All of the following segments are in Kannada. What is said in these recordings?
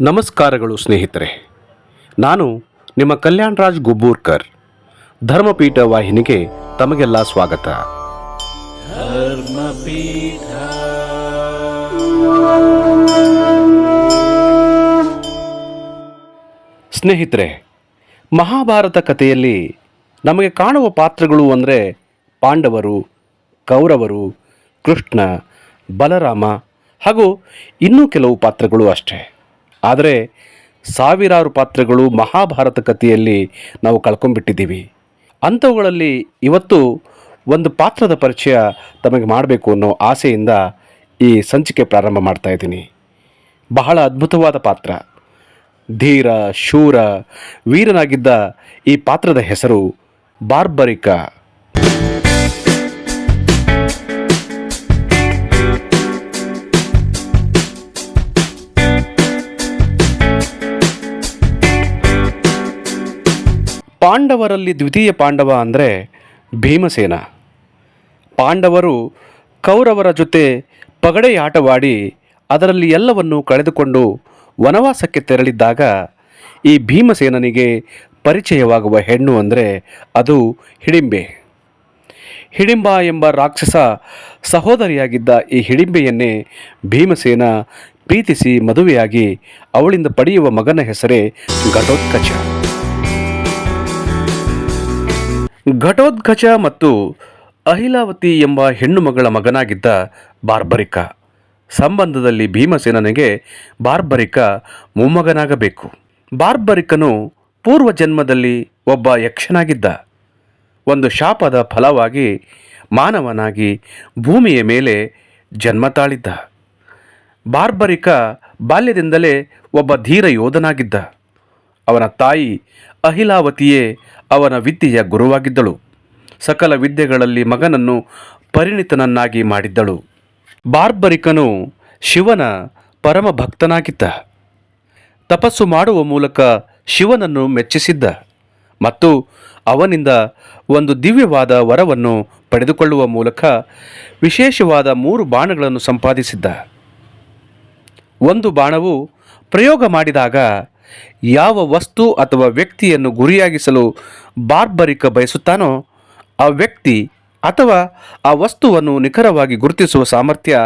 ನಮಸ್ಕಾರಗಳು ಸ್ನೇಹಿತರೆ. ನಾನು ನಿಮ್ಮ ಕಲ್ಯಾಣ್ ರಾಜ್ ಗುಬ್ಬೂರ್ಕರ್. ಧರ್ಮಪೀಠ ವಾಹಿನಿಗೆ ತಮಗೆಲ್ಲ ಸ್ವಾಗತ. ಸ್ನೇಹಿತರೆ ಮಹಾಭಾರತ ಕಥೆಯಲ್ಲಿ ನಮಗೆ ಕಾಣುವ ಪಾತ್ರಗಳು ಅಂದರೆ ಪಾಂಡವರು ಕೌರವರು ಕೃಷ್ಣ ಬಲರಾಮ ಹಾಗೂ ಇನ್ನೂ ಕೆಲವು ಪಾತ್ರಗಳು ಅಷ್ಟೇ. ಆದರೆ ಸಾವಿರಾರು ಪಾತ್ರಗಳು ಮಹಾಭಾರತ ಕಥೆಯಲ್ಲಿ ನಾವು ಕಳ್ಕೊಂಬಿಟ್ಟಿದ್ದೀವಿ ಅಂಥವುಗಳಲ್ಲಿ ಇವತ್ತು ಒಂದು ಪಾತ್ರದ ಪರಿಚಯ ತಮಗೆ ಮಾಡಬೇಕು ಅನ್ನೋ ಆಸೆಯಿಂದ ಈ ಸಂಚಿಕೆ ಪ್ರಾರಂಭ ಮಾಡ್ತಾ ಇದ್ದೀನಿ. ಬಹಳ ಅದ್ಭುತವಾದ ಪಾತ್ರ. ಧೀರ, ಶೂರ, ವೀರನಾಗಿದ್ದ ಈ ಪಾತ್ರದ ಹೆಸರು ಬಾರ್ಬರಿಕ. ಪಾಂಡವರಲ್ಲಿ ದ್ವಿತೀಯ ಪಾಂಡವ ಅಂದರೆ ಭೀಮಸೇನ. ಪಾಂಡವರು ಕೌರವರ ಜೊತೆ ಪಗಡೆಯಾಟವಾಡಿ ಅದರಲ್ಲಿ ಎಲ್ಲವನ್ನೂ ಕಳೆದುಕೊಂಡು ವನವಾಸಕ್ಕೆ ತೆರಳಿದ್ದಾಗ ಈ ಭೀಮಸೇನನಿಗೆ ಪರಿಚಯವಾಗುವ ಹೆಣ್ಣು ಅಂದರೆ ಅದು ಹಿಡಿಂಬೆ. ಹಿಡಿಂಬ ಎಂಬ ರಾಕ್ಷಸ ಸಹೋದರಿಯಾಗಿದ್ದ ಈ ಹಿಡಿಂಬೆಯನ್ನೇ ಭೀಮಸೇನ ಪ್ರೀತಿಸಿ ಮದುವೆಯಾಗಿ ಅವಳಿಂದ ಪಡೆಯುವ ಮಗನ ಹೆಸರೇ ಘಟೋತ್ಕಚ. ಘಟೋತ್ಕಚ ಮತ್ತು ಅಹಿಲಾವತಿ ಎಂಬ ಹೆಣ್ಣು ಮಗಳ ಮಗನಾಗಿದ್ದ ಬಾರ್ಬರಿಕ. ಸಂಬಂಧದಲ್ಲಿ ಭೀಮಸೇನನಿಗೆ ಬಾರ್ಬರಿಕ ಮೊಮ್ಮಗನಾಗಬೇಕು. ಬಾರ್ಬರಿಕನು ಪೂರ್ವ ಜನ್ಮದಲ್ಲಿ ಒಬ್ಬ ಯಕ್ಷನಾಗಿದ್ದ. ಒಂದು ಶಾಪದ ಫಲವಾಗಿ ಮಾನವನಾಗಿ ಭೂಮಿಯ ಮೇಲೆ ಜನ್ಮ ತಾಳಿದ್ದ. ಬಾರ್ಬರಿಕ ಬಾಲ್ಯದಿಂದಲೇ ಒಬ್ಬ ಧೀರ ಯೋಧನಾಗಿದ್ದ. ಅವನ ತಾಯಿ ಅಹಿಲಾವತಿಯೇ ಅವನ ವಿದ್ಯೆಯ ಗುರುವಾಗಿದ್ದಳು. ಸಕಲ ವಿದ್ಯೆಗಳಲ್ಲಿ ಮಗನನ್ನು ಪರಿಣಿತನನ್ನಾಗಿ ಮಾಡಿದ್ದಳು. ಬಾರ್ಬರಿಕನು ಶಿವನ ಪರಮ ಭಕ್ತನಾಗಿದ್ದ ತಪಸ್ಸು ಮಾಡುವ ಮೂಲಕ ಶಿವನನ್ನು ಮೆಚ್ಚಿಸಿದ್ದ. ಮತ್ತು ಅವನಿಂದ ಒಂದು ದಿವ್ಯವಾದ ವರವನ್ನು ಪಡೆದುಕೊಳ್ಳುವ ಮೂಲಕ ವಿಶೇಷವಾದ ಮೂರು ಬಾಣಗಳನ್ನು ಸಂಪಾದಿಸಿದ್ದ. ಒಂದು ಬಾಣವು ಪ್ರಯೋಗ ಮಾಡಿದಾಗ ಯಾವ ವಸ್ತು ಅಥವಾ ವ್ಯಕ್ತಿಯನ್ನು ಗುರಿಯಾಗಿಸಲು ಬಾರ್ಬರಿಕ ಬಯಸುತ್ತಾನೋ, ಆ ವ್ಯಕ್ತಿ ಅಥವಾ ಆ ವಸ್ತುವನ್ನು ನಿಖರವಾಗಿ ಗುರುತಿಸುವ ಸಾಮರ್ಥ್ಯ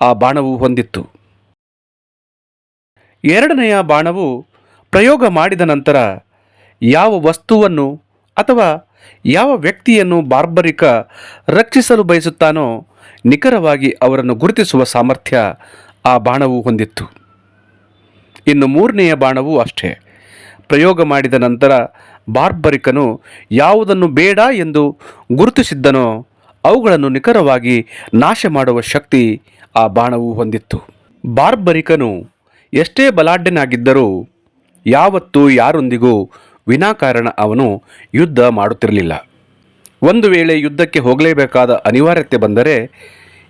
ಆ ಬಾಣವು ಹೊಂದಿತ್ತು. ಎರಡನೆಯ ಬಾಣವು ಪ್ರಯೋಗ ಮಾಡಿದ ನಂತರ ಯಾವ ವಸ್ತುವನ್ನು ಅಥವಾ ಯಾವ ವ್ಯಕ್ತಿಯನ್ನು ಬಾರ್ಬರಿಕ ರಕ್ಷಿಸಲು ಬಯಸುತ್ತಾನೋ, ನಿಖರವಾಗಿ ಅವರನ್ನು ಗುರುತಿಸುವ ಸಾಮರ್ಥ್ಯ ಆ ಬಾಣವು ಹೊಂದಿತ್ತು. ಇನ್ನು ಮೂರನೆಯ ಬಾಣವೂ ಅಷ್ಟೇ. ಪ್ರಯೋಗ ಮಾಡಿದ ನಂತರ ಬಾರ್ಬರಿಕನು ಯಾವುದನ್ನು ಬೇಡ ಎಂದು ಗುರುತಿಸಿದ್ದನೋ ಅವುಗಳನ್ನು ನಿಖರವಾಗಿ ನಾಶ ಮಾಡುವ ಶಕ್ತಿ ಆ ಬಾಣವು ಹೊಂದಿತ್ತು. ಬಾರ್ಬರಿಕನು ಎಷ್ಟೇ ಬಲಾಢ್ಯನಾಗಿದ್ದರೂ ಯಾವತ್ತೂ ಯಾರೊಂದಿಗೂ ವಿನಾಕಾರಣ ಅವನು ಯುದ್ಧ ಮಾಡುತ್ತಿರಲಿಲ್ಲ. ಒಂದು ವೇಳೆ ಯುದ್ಧಕ್ಕೆ ಹೋಗಲೇಬೇಕಾದ ಅನಿವಾರ್ಯತೆ ಬಂದರೆ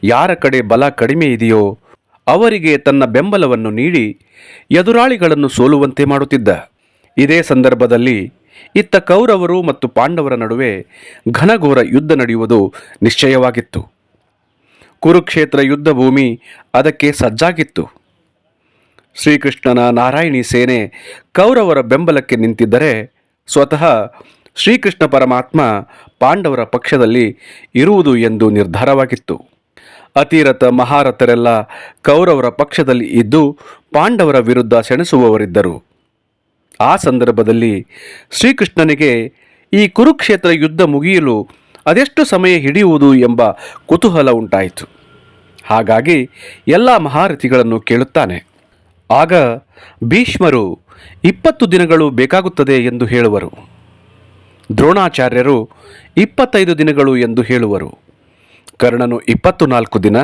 ಯಾರ ಕಡೆ ಬಲ ಕಡಿಮೆ ಇದೆಯೋ ಅವರಿಗೆ ತನ್ನ ಬೆಂಬಲವನ್ನು ನೀಡಿ ಎದುರಾಳಿಗಳನ್ನು ಸೋಲುವಂತೆ ಮಾಡುತ್ತಿದ್ದ. ಇದೇ ಸಂದರ್ಭದಲ್ಲಿ ಇತ್ತ ಕೌರವರು ಮತ್ತು ಪಾಂಡವರ ನಡುವೆ ಘನಘೋರ ಯುದ್ಧ ನಡೆಯುವುದು ನಿಶ್ಚಯವಾಗಿತ್ತು. ಕುರುಕ್ಷೇತ್ರ ಯುದ್ಧ ಭೂಮಿ ಅದಕ್ಕೆ ಸಜ್ಜಾಗಿತ್ತು. ಶ್ರೀಕೃಷ್ಣನ ನಾರಾಯಣಿ ಸೇನೆ ಕೌರವರ ಬೆಂಬಲಕ್ಕೆ ನಿಂತಿದ್ದರೆ ಸ್ವತಃ ಶ್ರೀಕೃಷ್ಣ ಪರಮಾತ್ಮ ಪಾಂಡವರ ಪಕ್ಷದಲ್ಲಿ ಇರುವುದು ಎಂದು ನಿರ್ಧಾರವಾಗಿತ್ತು. ಅತಿರಥ ಮಹಾರಥರೆಲ್ಲ ಕೌರವರ ಪಕ್ಷದಲ್ಲಿ ಇದ್ದು ಪಾಂಡವರ ವಿರುದ್ಧ ಸೆಣಸುವವರಿದ್ದರು. ಆ ಸಂದರ್ಭದಲ್ಲಿ ಶ್ರೀಕೃಷ್ಣನಿಗೆ ಈ ಕುರುಕ್ಷೇತ್ರ ಯುದ್ಧ ಮುಗಿಯಲು ಅದೆಷ್ಟು ಸಮಯ ಹಿಡಿಯುವುದು ಎಂಬ ಕುತೂಹಲ ಉಂಟಾಯಿತು. ಹಾಗಾಗಿ ಎಲ್ಲ ಮಹಾರಥಿಗಳನ್ನು ಕೇಳುತ್ತಾನೆ. ಆಗ ಭೀಷ್ಮರು ಇಪ್ಪತ್ತು ದಿನಗಳು ಬೇಕಾಗುತ್ತದೆ ಎಂದು ಹೇಳುವರು. ದ್ರೋಣಾಚಾರ್ಯರು ಇಪ್ಪತ್ತೈದು ದಿನಗಳು ಎಂದು ಹೇಳುವರು. ಕರ್ಣನು ಇಪ್ಪತ್ತು ನಾಲ್ಕು ದಿನ,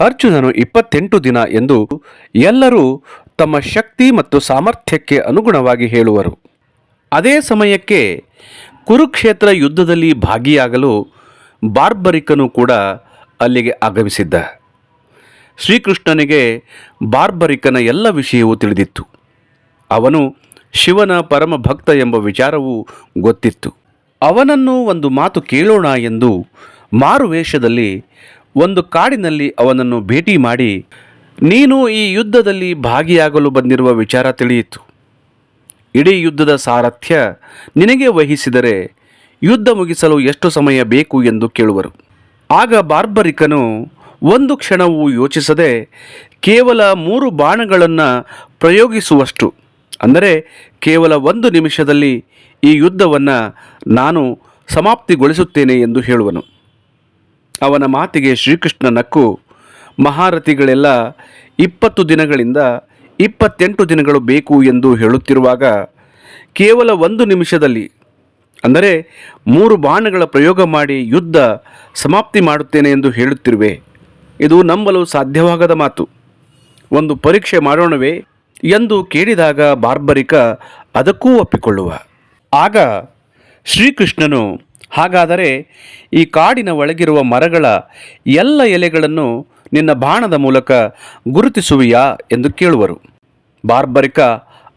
ಅರ್ಜುನನು ಇಪ್ಪತ್ತೆಂಟು ದಿನ ಎಂದು ಎಲ್ಲರೂ ತಮ್ಮ ಶಕ್ತಿ ಮತ್ತು ಸಾಮರ್ಥ್ಯಕ್ಕೆ ಅನುಗುಣವಾಗಿ ಹೇಳುವರು. ಅದೇ ಸಮಯಕ್ಕೆ ಕುರುಕ್ಷೇತ್ರ ಯುದ್ಧದಲ್ಲಿ ಭಾಗಿಯಾಗಲು ಬಾರ್ಬರಿಕನು ಕೂಡ ಅಲ್ಲಿಗೆ ಆಗಮಿಸಿದ್ದ. ಶ್ರೀಕೃಷ್ಣನಿಗೆ ಬಾರ್ಬರಿಕನ ಎಲ್ಲ ವಿಷಯವೂ ತಿಳಿದಿತ್ತು. ಅವನು ಶಿವನ ಪರಮ ಭಕ್ತ ಎಂಬ ವಿಚಾರವೂ ಗೊತ್ತಿತ್ತು. ಅವನನ್ನು ಒಂದು ಮಾತು ಕೇಳೋಣ ಎಂದು ಮಾರುವೇಷದಲ್ಲಿ ಒಂದು ಕಾಡಿನಲ್ಲಿ ಅವನನ್ನು ಭೇಟಿ ಮಾಡಿ, ನೀನು ಈ ಯುದ್ಧದಲ್ಲಿ ಭಾಗಿಯಾಗಲು ಬಂದಿರುವ ವಿಚಾರ ತಿಳಿಯಿತು. ಇಡೀ ಯುದ್ಧದ ಸಾರಥ್ಯ ನಿನಗೆ ವಹಿಸಿದರೆ ಯುದ್ಧ ಮುಗಿಸಲು ಎಷ್ಟು ಸಮಯ ಬೇಕು ಎಂದು ಕೇಳುವರು. ಆಗ ಬಾರ್ಬರಿಕನು ಒಂದು ಕ್ಷಣವೂ ಯೋಚಿಸದೆ ಕೇವಲ ಮೂರು ಬಾಣಗಳನ್ನು ಪ್ರಯೋಗಿಸುವಷ್ಟು, ಅಂದರೆ ಕೇವಲ ಒಂದು ನಿಮಿಷದಲ್ಲಿ ಈ ಯುದ್ಧವನ್ನು ನಾನು ಸಮಾಪ್ತಿಗೊಳಿಸುತ್ತೇನೆ ಎಂದು ಹೇಳುವನು. ಅವನ ಮಾತಿಗೆ ಶ್ರೀಕೃಷ್ಣ ನಕ್ಕು. ಮಹಾರಥಿಗಳೆಲ್ಲ ಇಪ್ಪತ್ತು ದಿನಗಳಿಂದ ಇಪ್ಪತ್ತೆಂಟು ದಿನಗಳು ಬೇಕು ಎಂದು ಹೇಳುತ್ತಿರುವಾಗ ಕೇವಲ ಒಂದು ನಿಮಿಷದಲ್ಲಿ, ಅಂದರೆ ಮೂರು ಬಾಣಗಳ ಪ್ರಯೋಗ ಮಾಡಿ ಯುದ್ಧ ಸಮಾಪ್ತಿ ಮಾಡುತ್ತೇನೆ ಎಂದು ಹೇಳುತ್ತಿರುವೆ. ಇದು ನಂಬಲು ಸಾಧ್ಯವಾಗದ ಮಾತು. ಒಂದು ಪರೀಕ್ಷೆ ಮಾಡೋಣವೇ ಎಂದು ಕೇಳಿದಾಗ ಬಾರ್ಬರಿಕ ಅದಕ್ಕೂ ಒಪ್ಪಿಕೊಳ್ಳುವ. ಆಗ ಶ್ರೀಕೃಷ್ಣನು ಹಾಗಾದರೆ ಈ ಕಾಡಿನ ಒಳಗಿರುವ ಮರಗಳ ಎಲ್ಲ ಎಲೆಗಳನ್ನು ನಿನ್ನ ಬಾಣದ ಮೂಲಕ ಗುರುತಿಸುವಿಯಾ ಎಂದು ಕೇಳುವರು. ಬಾರ್ಬರಿಕ,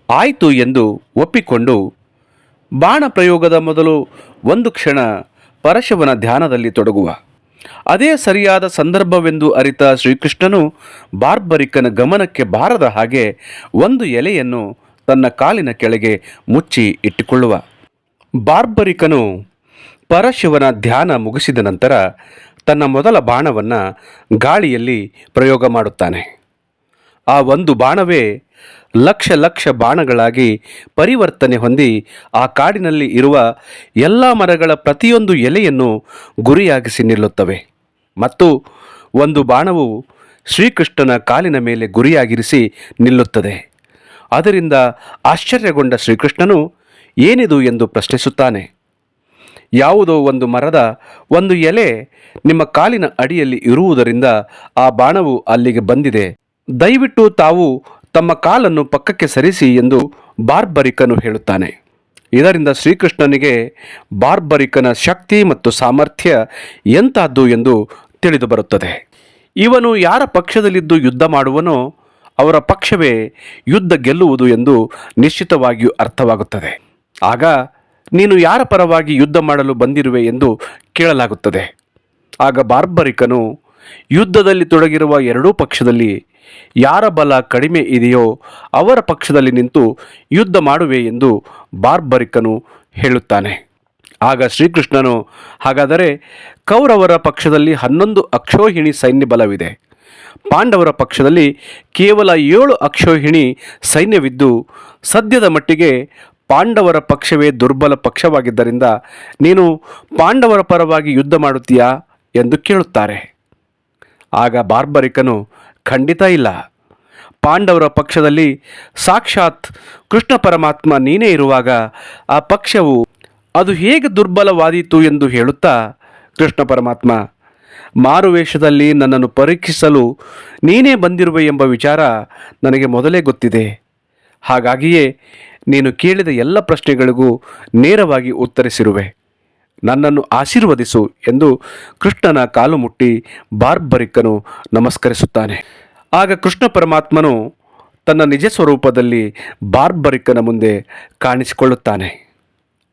ಆಯಿತು ಎಂದು ಒಪ್ಪಿಕೊಂಡು ಬಾಣ ಪ್ರಯೋಗದ ಮೊದಲು ಒಂದು ಕ್ಷಣ ಪರಶವನ ಧ್ಯಾನದಲ್ಲಿ ತೊಡಗುವ. ಅದೇ ಸರಿಯಾದ ಸಂದರ್ಭವೆಂದು ಅರಿತ ಶ್ರೀಕೃಷ್ಣನು ಬಾರ್ಬರಿಕನ ಗಮನಕ್ಕೆ ಬಾರದ ಹಾಗೆ ಒಂದು ಎಲೆಯನ್ನು ತನ್ನ ಕಾಲಿನ ಕೆಳಗೆ ಮುಚ್ಚಿ ಇಟ್ಟುಕೊಳ್ಳುವ. ಬಾರ್ಬರಿಕನು ಪರಶಿವನ ಧ್ಯಾನ ಮುಗಿಸಿದ ನಂತರ ತನ್ನ ಮೊದಲ ಬಾಣವನ್ನು ಗಾಳಿಯಲ್ಲಿ ಪ್ರಯೋಗ ಮಾಡುತ್ತಾನೆ. ಆ ಒಂದು ಬಾಣವೇ ಲಕ್ಷ ಲಕ್ಷ ಬಾಣಗಳಾಗಿ ಪರಿವರ್ತನೆ ಹೊಂದಿ ಆ ಕಾಡಿನಲ್ಲಿ ಇರುವ ಎಲ್ಲ ಮರಗಳ ಪ್ರತಿಯೊಂದು ಎಲೆಯನ್ನು ಗುರಿಯಾಗಿಸಿ ನಿಲ್ಲುತ್ತವೆ. ಮತ್ತು ಒಂದು ಬಾಣವು ಶ್ರೀಕೃಷ್ಣನ ಕಾಲಿನ ಮೇಲೆ ಗುರಿಯಾಗಿರಿಸಿ ನಿಲ್ಲುತ್ತದೆ. ಅದರಿಂದ ಆಶ್ಚರ್ಯಗೊಂಡ ಶ್ರೀಕೃಷ್ಣನು ಏನಿದು ಎಂದು ಪ್ರಶ್ನಿಸುತ್ತಾನೆ. ಯಾವುದೋ ಒಂದು ಮರದ ಒಂದು ಎಲೆ ನಿಮ್ಮ ಕಾಲಿನ ಅಡಿಯಲ್ಲಿ ಇರುವುದರಿಂದ ಆ ಬಾಣವು ಅಲ್ಲಿಗೆ ಬಂದಿದೆ. ದಯವಿಟ್ಟು ತಾವು ತಮ್ಮ ಕಾಲನ್ನು ಪಕ್ಕಕ್ಕೆ ಸರಿಸಿ ಎಂದು ಬಾರ್ಬರಿಕನು ಹೇಳುತ್ತಾನೆ. ಇದರಿಂದ ಶ್ರೀಕೃಷ್ಣನಿಗೆ ಬಾರ್ಬರಿಕನ ಶಕ್ತಿ ಮತ್ತು ಸಾಮರ್ಥ್ಯ ಎಂತಹದ್ದು ಎಂದು ತಿಳಿದು ಬರುತ್ತದೆ. ಇವನು ಯಾರ ಪಕ್ಷದಲ್ಲಿದ್ದು ಯುದ್ಧ ಮಾಡುವನೋ ಅವರ ಪಕ್ಷವೇ ಯುದ್ಧ ಗೆಲ್ಲುವುದು ಎಂದು ನಿಶ್ಚಿತವಾಗಿಯೂ ಅರ್ಥವಾಗುತ್ತದೆ. ಆಗ ನೀನು ಯಾರ ಪರವಾಗಿ ಯುದ್ಧ ಮಾಡಲು ಬಂದಿರುವೆ ಎಂದು ಕೇಳಲಾಗುತ್ತದೆ. ಆಗ ಬಾರ್ಬರಿಕನು ಯುದ್ಧದಲ್ಲಿ ತೊಡಗಿರುವ ಎರಡೂ ಪಕ್ಷದಲ್ಲಿ ಯಾರ ಬಲ ಕಡಿಮೆ ಇದೆಯೋ ಅವರ ಪಕ್ಷದಲ್ಲಿ ನಿಂತು ಯುದ್ಧ ಮಾಡುವೆ ಎಂದು ಬಾರ್ಬರಿಕನು ಹೇಳುತ್ತಾನೆ. ಆಗ ಶ್ರೀಕೃಷ್ಣನು, ಹಾಗಾದರೆ ಕೌರವರ ಪಕ್ಷದಲ್ಲಿ ಹನ್ನೊಂದು ಅಕ್ಷೋಹಿಣಿ ಸೈನ್ಯ ಬಲವಿದೆ. ಪಾಂಡವರ ಪಕ್ಷದಲ್ಲಿ ಕೇವಲ ಏಳು ಅಕ್ಷೋಹಿಣಿ ಸೈನ್ಯವಿದ್ದು ಸದ್ಯದ ಮಟ್ಟಿಗೆ ಪಾಂಡವರ ಪಕ್ಷವೇ ದುರ್ಬಲ ಪಕ್ಷವಾಗಿದ್ದರಿಂದ ನೀನು ಪಾಂಡವರ ಪರವಾಗಿ ಯುದ್ಧ ಮಾಡುತ್ತೀಯಾ ಎಂದು ಕೇಳುತ್ತಾರೆ. ಆಗ ಬಾರ್ಬರಿಕನು, ಖಂಡಿತ ಇಲ್ಲ. ಪಾಂಡವರ ಪಕ್ಷದಲ್ಲಿ ಸಾಕ್ಷಾತ್ ಕೃಷ್ಣ ಪರಮಾತ್ಮ ನೀನೇ ಇರುವಾಗ ಆ ಪಕ್ಷವು ಅದು ಹೇಗೆ ದುರ್ಬಲವಾದೀತು ಎಂದು ಹೇಳುತ್ತಾ, ಕೃಷ್ಣ ಪರಮಾತ್ಮ, ಮಾರುವೇಷದಲ್ಲಿ ನನ್ನನ್ನು ಪರೀಕ್ಷಿಸಲು ನೀನೇ ಬಂದಿರುವೆ ಎಂಬ ವಿಚಾರ ನನಗೆ ಮೊದಲೇ ಗೊತ್ತಿದೆ. ಹಾಗಾಗಿಯೇ ನೀನು ಕೇಳಿದ ಎಲ್ಲ ಪ್ರಶ್ನೆಗಳಿಗೂ ನೇರವಾಗಿ ಉತ್ತರಿಸಿರುವೆ. ನನ್ನನ್ನು ಆಶೀರ್ವದಿಸು ಎಂದು ಕೃಷ್ಣನ ಕಾಲು ಮುಟ್ಟಿ ಬಾರ್ಬರಿಕನು ನಮಸ್ಕರಿಸುತ್ತಾನೆ. ಆಗ ಕೃಷ್ಣ ಪರಮಾತ್ಮನು ತನ್ನ ನಿಜ ಸ್ವರೂಪದಲ್ಲಿ ಬಾರ್ಬರಿಕನ ಮುಂದೆ ಕಾಣಿಸಿಕೊಳ್ಳುತ್ತಾನೆ.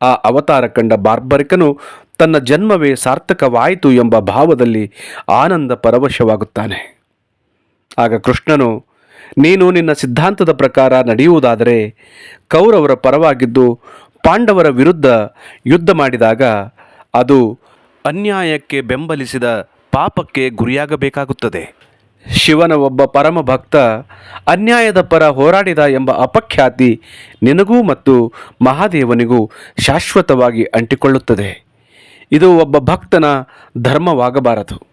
ಆ ಅವತಾರ ಕಂಡ ಬಾರ್ಬರಿಕನು ತನ್ನ ಜನ್ಮವೇ ಸಾರ್ಥಕವಾಯಿತು ಎಂಬ ಭಾವದಲ್ಲಿ ಆನಂದ ಪರವಶವಾಗುತ್ತಾನೆ. ಆಗ ಕೃಷ್ಣನು ನೀನು ನಿನ್ನ ಸಿದ್ಧಾಂತದ ಪ್ರಕಾರ ನಡೆಯುವುದಾದರೆ ಕೌರವರ ಪರವಾಗಿದ್ದು ಪಾಂಡವರ ವಿರುದ್ಧ ಯುದ್ಧ ಮಾಡಿದಾಗ ಅದು ಅನ್ಯಾಯಕ್ಕೆ ಬೆಂಬಲಿಸಿದ ಪಾಪಕ್ಕೆ ಗುರಿಯಾಗಬೇಕಾಗುತ್ತದೆ. ಶಿವನ ಒಬ್ಬ ಪರಮ ಭಕ್ತ ಅನ್ಯಾಯದ ಪರ ಹೋರಾಡಿದ ಎಂಬ ಅಪಖ್ಯಾತಿ ನಿನಗೂ ಮತ್ತು ಮಹಾದೇವನಿಗೂ ಶಾಶ್ವತವಾಗಿ ಅಂಟಿಕೊಳ್ಳುತ್ತದೆ. ಇದು ಒಬ್ಬ ಭಕ್ತನ ಧರ್ಮವಾಗಬಾರದು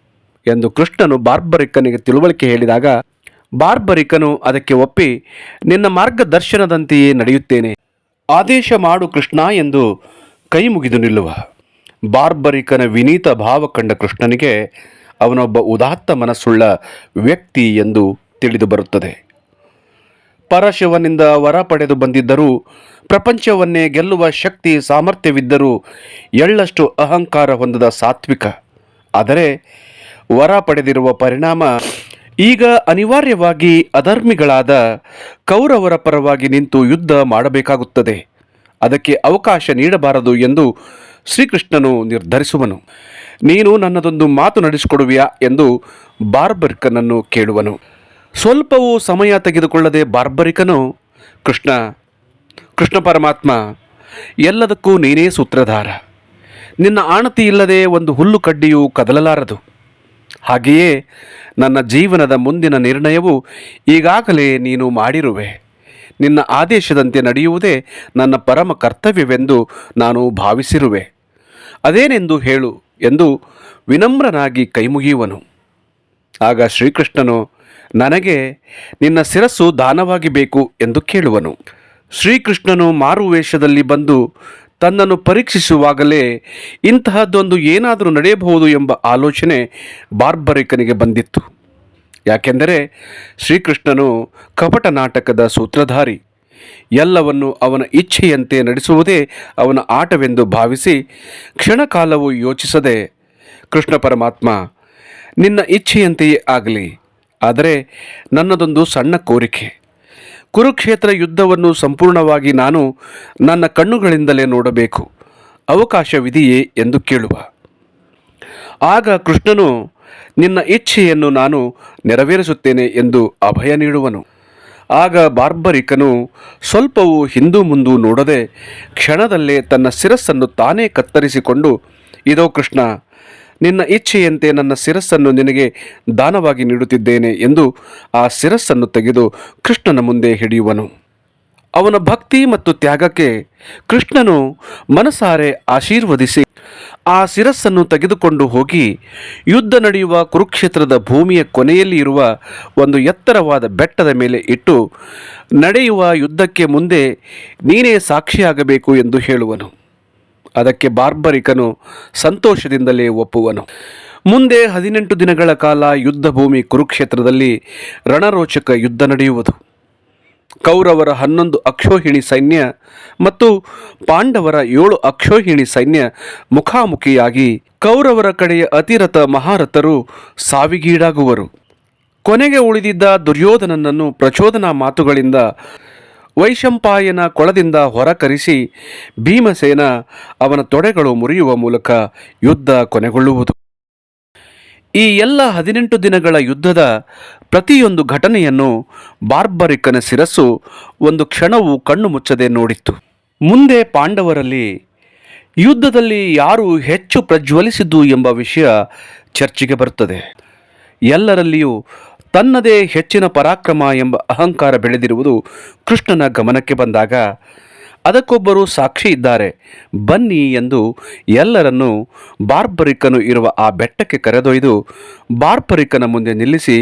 ಎಂದು ಕೃಷ್ಣನು ಬಾರ್ಬರಿಕನಿಗೆ ತಿಳುವಳಿಕೆ ಹೇಳಿದಾಗ ಬಾರ್ಬರಿಕನು ಅದಕ್ಕೆ ಒಪ್ಪಿ, ನಿನ್ನ ಮಾರ್ಗದರ್ಶನದಂತೆಯೇ ನಡೆಯುತ್ತೇನೆ. ಆದೇಶ ಮಾಡು ಕೃಷ್ಣ ಎಂದು ಕೈ ಮುಗಿದು ನಿಲ್ಲುವ. ಬಾರ್ಬರಿಕನ ವಿನೀತ ಭಾವ ಕಂಡ ಕೃಷ್ಣನಿಗೆ ಅವನೊಬ್ಬ ಉದಾತ್ತ ಮನಸ್ಸುಳ್ಳ ವ್ಯಕ್ತಿ ಎಂದು ತಿಳಿದು ಬರುತ್ತದೆ. ಪರಶಿವನಿಂದ ವರ ಪಡೆದು ಬಂದಿದ್ದರೂ, ಪ್ರಪಂಚವನ್ನೇ ಗೆಲ್ಲುವ ಶಕ್ತಿ ಸಾಮರ್ಥ್ಯವಿದ್ದರೂ ಎಳ್ಳಷ್ಟು ಅಹಂಕಾರ ಹೊಂದದ ಸಾತ್ವಿಕ. ಆದರೆ ವರ ಪಡೆದಿರುವ ಪರಿಣಾಮ ಈಗ ಅನಿವಾರ್ಯವಾಗಿ ಅಧರ್ಮಿಗಳಾದ ಕೌರವರ ಪರವಾಗಿ ನಿಂತು ಯುದ್ಧ ಮಾಡಬೇಕಾಗುತ್ತದೆ. ಅದಕ್ಕೆ ಅವಕಾಶ ನೀಡಬಾರದು ಎಂದು ಶ್ರೀಕೃಷ್ಣನು ನಿರ್ಧರಿಸುವನು. ನೀನು ನನ್ನದೊಂದು ಮಾತು ನಡೆಸಿಕೊಡುವಿಯಾ ಎಂದು ಬಾರ್ಬರಿಕನನ್ನು ಕೇಳುವನು. ಸ್ವಲ್ಪವೂ ಸಮಯ ತೆಗೆದುಕೊಳ್ಳದೆ ಬಾರ್ಬರಿಕನು, ಕೃಷ್ಣ ಕೃಷ್ಣ ಪರಮಾತ್ಮ, ಎಲ್ಲದಕ್ಕೂ ನೀನೇ ಸೂತ್ರಧಾರ. ನಿನ್ನ ಆಣತಿ ಇಲ್ಲದೆ ಒಂದು ಹುಲ್ಲು ಕಡ್ಡಿಯೂ ಕದಲಲಾರದು. ಹಾಗೆಯೇ ನನ್ನ ಜೀವನದ ಮುಂದಿನ ನಿರ್ಣಯವು ಈಗಾಗಲೇ ನೀನು ಮಾಡಿರುವೆ. ನಿನ್ನ ಆದೇಶದಂತೆ ನಡೆಯುವುದೇ ನನ್ನ ಪರಮ ಕರ್ತವ್ಯವೆಂದು ನಾನು ಭಾವಿಸಿರುವೆ. ಅದೇನೆಂದು ಹೇಳು ಎಂದು ವಿನಮ್ರನಾಗಿ ಕೈಮುಗಿಯುವನು. ಆಗ ಶ್ರೀಕೃಷ್ಣನು, ನನಗೆ ನಿನ್ನ ಶಿರಸ್ಸು ದಾನವಾಗಿ ಬೇಕು ಎಂದು ಕೇಳುವನು. ಶ್ರೀಕೃಷ್ಣನು ಮಾರುವೇಷದಲ್ಲಿ ಬಂದು ತನ್ನನ್ನು ಪರೀಕ್ಷಿಸುವಾಗಲೇ ಇಂತಹದ್ದೊಂದು ಏನಾದರೂ ನಡೆಯಬಹುದು ಎಂಬ ಆಲೋಚನೆ ಬಾರ್ಬರಿಕನಿಗೆ ಬಂದಿತ್ತು. ಯಾಕೆಂದರೆ ಶ್ರೀಕೃಷ್ಣನು ಕಪಟ ನಾಟಕದ ಸೂತ್ರಧಾರಿ. ಎಲ್ಲವನ್ನು ಅವನ ಇಚ್ಛೆಯಂತೆ ನಡೆಸುವುದೇ ಅವನ ಆಟವೆಂದು ಭಾವಿಸಿ ಕ್ಷಣಕಾಲವು ಯೋಚಿಸದೆ, ಕೃಷ್ಣ ಪರಮಾತ್ಮ, ನಿನ್ನ ಇಚ್ಛೆಯಂತೆಯೇ ಆಗಲಿ, ಆದರೆ ನನ್ನದೊಂದು ಸಣ್ಣ ಕೋರಿಕೆ. ಕುರುಕ್ಷೇತ್ರ ಯುದ್ಧವನ್ನು ಸಂಪೂರ್ಣವಾಗಿ ನಾನು ನನ್ನ ಕಣ್ಣುಗಳಿಂದಲೇ ನೋಡಬೇಕು. ಅವಕಾಶವಿದೆಯೇ ಎಂದು ಕೇಳುವ. ಆಗ ಕೃಷ್ಣನು, ನಿನ್ನ ಇಚ್ಛೆಯನ್ನು ನಾನು ನೆರವೇರಿಸುತ್ತೇನೆ ಎಂದು ಅಭಯ ನೀಡುವನು. ಆಗ ಬಾರ್ಬರಿಕನು, ಸ್ವಲ್ಪವೂ ಹಿಂದೂ ಮುಂದೂ ನೋಡದೆ ಕ್ಷಣದಲ್ಲೇ ತನ್ನ ಶಿರಸ್ಸನ್ನು ತಾನೇ ಕತ್ತರಿಸಿಕೊಂಡು, ಇದೋ ಕೃಷ್ಣ ನಿನ್ನ ಇಚ್ಛೆಯಂತೆ ನನ್ನ ಶಿರಸ್ಸನ್ನು ನಿನಗೆ ದಾನವಾಗಿ ನೀಡುತ್ತಿದ್ದೇನೆ ಎಂದು ಆ ಶಿರಸ್ಸನ್ನು ತೆಗೆದು ಕೃಷ್ಣನ ಮುಂದೆ ಹಿಡಿಯುವನು. ಅವನ ಭಕ್ತಿ ಮತ್ತು ತ್ಯಾಗಕ್ಕೆ ಕೃಷ್ಣನು ಮನಸಾರೆ ಆಶೀರ್ವದಿಸಿ ಆ ಶಿರಸ್ಸನ್ನು ತೆಗೆದುಕೊಂಡು ಹೋಗಿ ಯುದ್ಧ ನಡೆಯುವ ಕುರುಕ್ಷೇತ್ರದ ಭೂಮಿಯ ಕೊನೆಯಲ್ಲಿ ಇರುವ ಒಂದು ಎತ್ತರವಾದ ಬೆಟ್ಟದ ಮೇಲೆ ಇಟ್ಟು ನಡೆಯುವ ಯುದ್ಧಕ್ಕೆ ಮುಂದೆ ನೀನೇ ಸಾಕ್ಷಿಯಾಗಬೇಕು ಎಂದು ಹೇಳುವನು. ಅದಕ್ಕೆ ಬಾರ್ಬರಿಕನು ಸಂತೋಷದಿಂದಲೇ ಒಪ್ಪುವನು. ಮುಂದೆ ಹದಿನೆಂಟು ದಿನಗಳ ಕಾಲ ಯುದ್ಧಭೂಮಿ ಕುರುಕ್ಷೇತ್ರದಲ್ಲಿ ರಣರೋಚಕ ಯುದ್ಧ ನಡೆಯುವುದು. ಕೌರವರ ಹನ್ನೊಂದು ಅಕ್ಷೋಹಿಣಿ ಸೈನ್ಯ ಮತ್ತು ಪಾಂಡವರ ಏಳು ಅಕ್ಷೋಹಿಣಿ ಸೈನ್ಯ ಮುಖಾಮುಖಿಯಾಗಿ ಕೌರವರ ಕಡೆಯ ಅತಿರಥ ಮಹಾರಥರು ಸಾವಿಗೀಡಾಗುವರು. ಕೊನೆಗೆ ಉಳಿದಿದ್ದ ದುರ್ಯೋಧನನನ್ನು ಪ್ರಚೋದನಾ ಮಾತುಗಳಿಂದ ವೈಶಂಪಾಯನ ಕೊಳದಿಂದ ಹೊರಕರಿಸಿ ಭೀಮಸೇನ ಅವನ ತೊಡೆಗಳು ಮುರಿಯುವ ಮೂಲಕ ಯುದ್ಧ ಕೊನೆಗೊಳ್ಳುವುದು. ಈ ಎಲ್ಲ ಹದಿನೆಂಟು ದಿನಗಳ ಯುದ್ಧದ ಪ್ರತಿಯೊಂದು ಘಟನೆಯನ್ನು ಬಾರ್ಬರಿಕನ ಶಿರಸ್ಸು ಒಂದು ಕ್ಷಣವು ಕಣ್ಣು ಮುಚ್ಚದೆ ನೋಡಿತ್ತು. ಮುಂದೆ ಪಾಂಡವರಲ್ಲಿ ಯುದ್ಧದಲ್ಲಿ ಯಾರು ಹೆಚ್ಚು ಪ್ರಜ್ವಲಿಸಿದ್ದು ಎಂಬ ವಿಷಯ ಚರ್ಚೆಗೆ ಬರುತ್ತದೆ. ಎಲ್ಲರಲ್ಲಿಯೂ ತನ್ನದೇ ಹೆಚ್ಚಿನ ಪರಾಕ್ರಮ ಎಂಬ ಅಹಂಕಾರ ಬೆಳೆದಿರುವುದು ಕೃಷ್ಣನ ಗಮನಕ್ಕೆ ಬಂದಾಗ ಅದಕ್ಕೊಬ್ಬರು ಸಾಕ್ಷಿ ಇದ್ದಾರೆ. ಬನ್ನಿ ಎಂದು ಎಲ್ಲರನ್ನೂ ಬಾರ್ಬರಿಕನು ಇರುವ ಆ ಬೆಟ್ಟಕ್ಕೆ ಕರೆದೊಯ್ದು ಬಾರ್ಬರಿಕನ ಮುಂದೆ ನಿಲ್ಲಿಸಿ,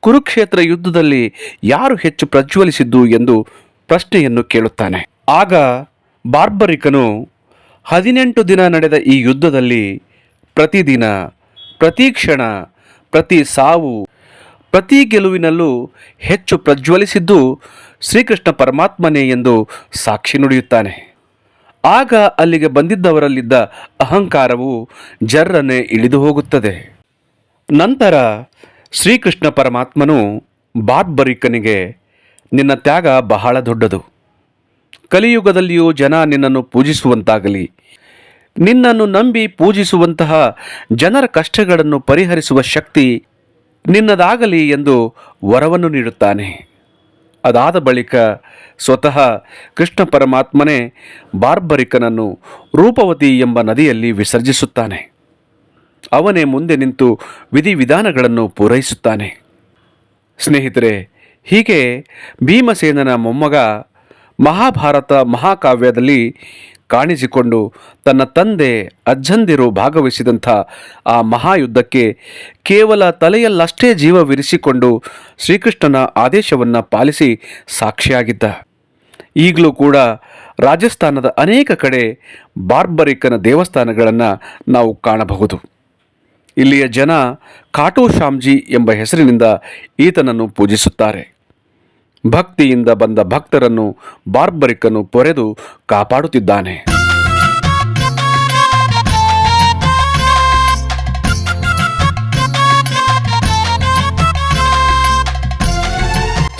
ಕುರುಕ್ಷೇತ್ರ ಯುದ್ಧದಲ್ಲಿ ಯಾರು ಹೆಚ್ಚು ಪ್ರಜ್ವಲಿಸಿದ್ದು ಎಂದು ಪ್ರಶ್ನೆಯನ್ನು ಕೇಳುತ್ತಾನೆ. ಆಗ ಬಾರ್ಬರಿಕನು, ಹದಿನೆಂಟು ದಿನ ನಡೆದ ಈ ಯುದ್ಧದಲ್ಲಿ ಪ್ರತಿದಿನ ಪ್ರತಿ ಕ್ಷಣ ಪ್ರತಿ ಸಾವು ಪ್ರತಿ ಗೆಲುವಿನಲ್ಲೂ ಹೆಚ್ಚು ಪ್ರಜ್ವಲಿಸಿದ್ದು ಶ್ರೀಕೃಷ್ಣ ಪರಮಾತ್ಮನೇ ಎಂದು ಸಾಕ್ಷಿ ನುಡಿಯುತ್ತಾನೆ. ಆಗ ಅಲ್ಲಿಗೆ ಬಂದಿದ್ದವರಲ್ಲಿದ್ದ ಅಹಂಕಾರವು ಜರ್ರನೆ ಇಳಿದು ಹೋಗುತ್ತದೆ. ನಂತರ ಶ್ರೀಕೃಷ್ಣ ಪರಮಾತ್ಮನು ಬಾರ್ಬರಿಕನಿಗೆ, ನಿನ್ನ ತ್ಯಾಗ ಬಹಳ ದೊಡ್ಡದು. ಕಲಿಯುಗದಲ್ಲಿಯೂ ಜನ ನಿನ್ನನ್ನು ಪೂಜಿಸುವಂತಾಗಲಿ. ನಿನ್ನನ್ನು ನಂಬಿ ಪೂಜಿಸುವಂತಹ ಜನರ ಕಷ್ಟಗಳನ್ನು ಪರಿಹರಿಸುವ ಶಕ್ತಿ ನಿನ್ನದಾಗಲಿ ಎಂದು ವರವನ್ನು ನೀಡುತ್ತಾನೆ. ಅದಾದ ಬಳಿಕ ಸ್ವತಃ ಕೃಷ್ಣ ಪರಮಾತ್ಮನೇ ಬಾರ್ಬರಿಕನನ್ನು ರೂಪವತಿ ಎಂಬ ನದಿಯಲ್ಲಿ ವಿಸರ್ಜಿಸುತ್ತಾನೆ. ಅವನೇ ಮುಂದೆ ನಿಂತು ವಿಧಿವಿಧಾನಗಳನ್ನು ಪೂರೈಸುತ್ತಾನೆ. ಸ್ನೇಹಿತರೆ, ಹೀಗೆ ಭೀಮಸೇನನ ಮೊಮ್ಮಗ ಮಹಾಭಾರತ ಮಹಾಕಾವ್ಯದಲ್ಲಿ ಕಾಣಿಸಿಕೊಂಡು ತನ್ನ ತಂದೆ ಅಜ್ಜಂದಿರು ಭಾಗವಹಿಸಿದಂಥ ಆ ಮಹಾಯುದ್ಧಕ್ಕೆ ಕೇವಲ ತಲೆಯಲ್ಲಷ್ಟೇ ಜೀವವಿರಿಸಿಕೊಂಡು ಶ್ರೀಕೃಷ್ಣನ ಆದೇಶವನ್ನು ಪಾಲಿಸಿ ಸಾಕ್ಷಿಯಾಗಿದ್ದ. ಈಗಲೂ ಕೂಡ ರಾಜಸ್ಥಾನದ ಅನೇಕ ಕಡೆ ಬಾರ್ಬರಿಕನ ದೇವಸ್ಥಾನಗಳನ್ನು ನಾವು ಕಾಣಬಹುದು. ಇಲ್ಲಿಯ ಜನ ಕಾಟೋ ಶಾಮ್ಜಿ ಎಂಬ ಹೆಸರಿನಿಂದ ಈತನನ್ನು ಪೂಜಿಸುತ್ತಾರೆ. ಭಕ್ತಿಯಿಂದ ಬಂದ ಭಕ್ತರನ್ನು ಬಾರ್ಬರಿಕನು ಪೊರೆದು ಕಾಪಾಡುತ್ತಿದ್ದಾನೆ.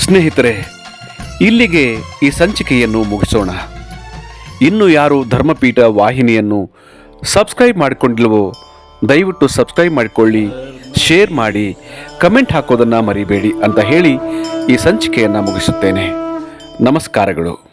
ಸ್ನೇಹಿತರೆ, ಇಲ್ಲಿಗೆ ಈ ಸಂಚಿಕೆಯನ್ನು ಮುಗಿಸೋಣ. ಇನ್ನು ಯಾರು ಧರ್ಮಪೀಠ ವಾಹಿನಿಯನ್ನು ಸಬ್ಸ್ಕ್ರೈಬ್ ಮಾಡಿಕೊಂಡಿಲ್ವೋ, ದಯವಿಟ್ಟು ಸಬ್ಸ್ಕ್ರೈಬ್ ಮಾಡಿಕೊಳ್ಳಿ. ಶೇರ್ ಮಾಡಿ ಕಮೆಂಟ್ ಹಾಕೋದನ್ನು ಮರಿಬೇಡಿ ಅಂತ ಹೇಳಿ ಈ ಸಂಚಿಕೆಯನ್ನು ಮುಗಿಸುತ್ತೇನೆ. ನಮಸ್ಕಾರಗಳು.